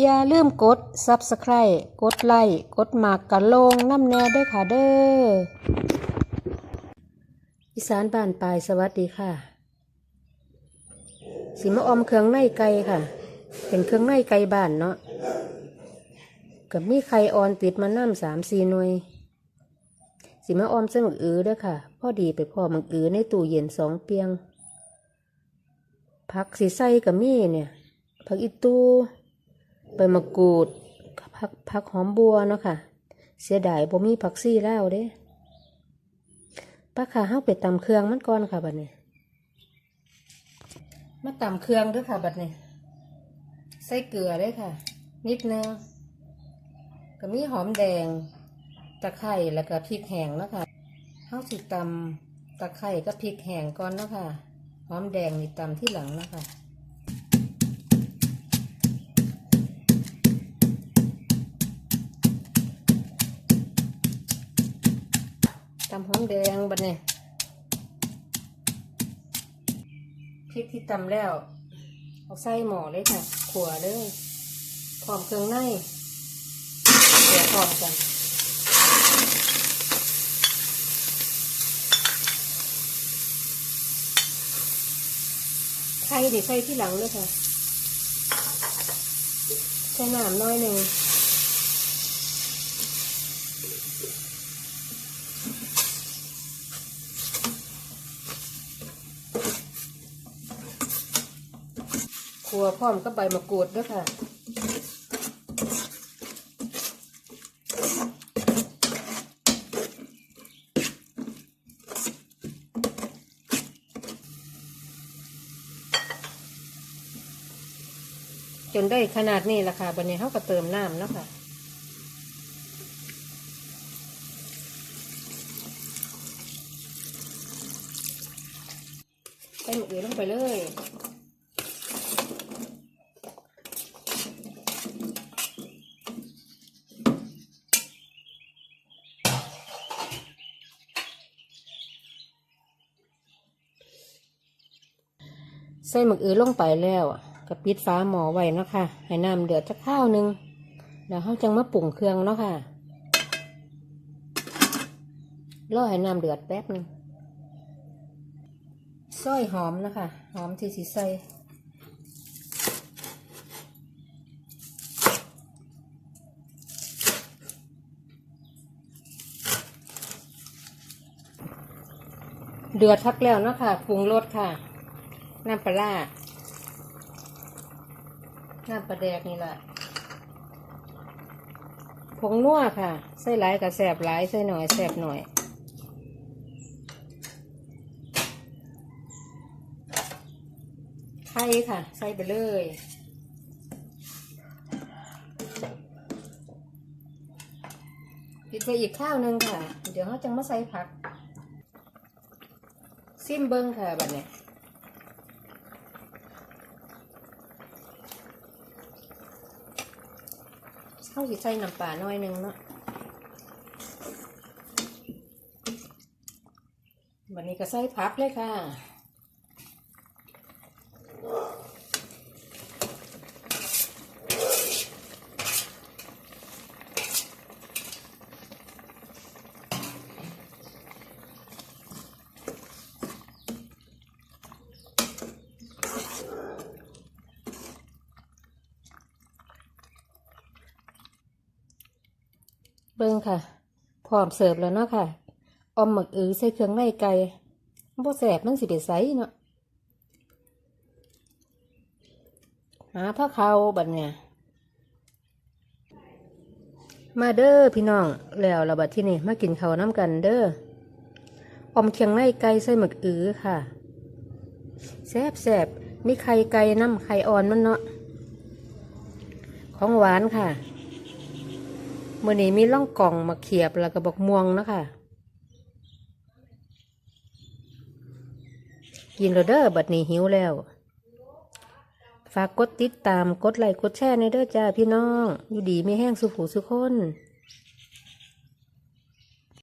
อย่าลืมกด Subscribe กดไลค์กดหมากกะลงน้ำแน่ด้วยค่ะเด้ออีสานบ้านปลายสวัสดีค่ะสิมาออมเครื่องในไก่ค่ะ เป็นเครื่องในไก่บ้านเนาะกับมีไข่ออนติดมาน้ำสามสี่หน่วยสิมาออมเส้นหมึกอือเด้อค่ะพ่อดีไปพอหมึกอือในตู้เย็นสองเปียงผักสีใส่กับมีเนี่ยผักอีตู ใบมะกรูดผักผักหอมบัวเนาะค่ะ เสียดายบ่มีผักซี่แล้วเด้ป้าค่ะเฮาไปตำเครื่องมันก่อนค่ะบัดนี้ มาตำเครื่องด้วยค่ะบัดนี้ ใส่เกลือเด้วยค่ะ นิดนึงก็มีหอมแดง ตะไคร้แล้วก็พริกแห้งเนาะค่ะเฮาสิตำตะไคร้กับพริกแห้งก่อนเนาะค่ะ หอมแดงนี่ตำที่หลังเนาะค่ะ ตำหอมแดงบัดนี้พริกที่ตำแล้ว เอาใส่หม้อเลยค่ะ ขัวเลยพร้อมเครื่องในเดี๋ยวพร้อมกันไข่ดิใส่ที่หลังเลยค่ะ ใส่น้ำน้อยหนึ่ง ครัวพร้อมกับใบมะกรูดด้วยค่ะจนได้ขนาดนี้ละค่ะบันนี้เขาก็เติมน้ำแล้วค่ะ ใส่หมกเอือลงไปเลย ใส่หมึกอือลงไปแล้วก็ปิดฟ้าหมอไว้นะคะให้น้ำเดือดจะข้าวหนึงแล้วเขาจังมาปรุงเครื่องเนาะค่ะรอให้น้ำเดือดแป๊บนึงซอยหอมนะคะ หอมที่สีใส่เดือดทักแล้วเนาะค่ะปรุงรสค่ะ น้ำปลาน้ำปลาแดกนี่แหละผงนัวค่ะ ใส่หลายกับแสบหลาย ใส่หน่อยแสบหน่อย ไข่ค่ะ ใส่ไปเลยปิดไปอีกข้าวหนึ่งค่ะ เดี๋ยวเขาจะมาใส่ผัก ซิมเบิ้งค่ะแบบนี้ เข้าสิใส่น้ำปลาหน่อยหนึงเนาะวันนี้ก็ใส่พักเลยค่ะ เบิ้งค่ะ พร้อมเสิร์ฟแล้วเนาะค่ะ ออมหมึกอือใส่เครื่องในไก่บ่แสบมันสิไปใสเนาะ หาผ้าเขาบัดเนี่ย มาเด้อพี่น้อง แล้วเราบัดที่นี่มากินข้าวน้ำกันเด้อ ออมเคียงในไก่ใส่หมึกอือค่ะ แซบแซบมีไข่ไก่น้ำไข่อ่อนมันเนาะ ของหวานค่ะ มื่อนี้มีล่องกล่องมาเขียบแล้วก็บอกม่วงนะคะ กินแล้วเด้อบัดนี้หิวแล้ว ฝากกดติดตามกดไลค์กดแชร์ในเด้อจ้าพี่น้อง อยู่ดีไม่แห้งสุขูสุคน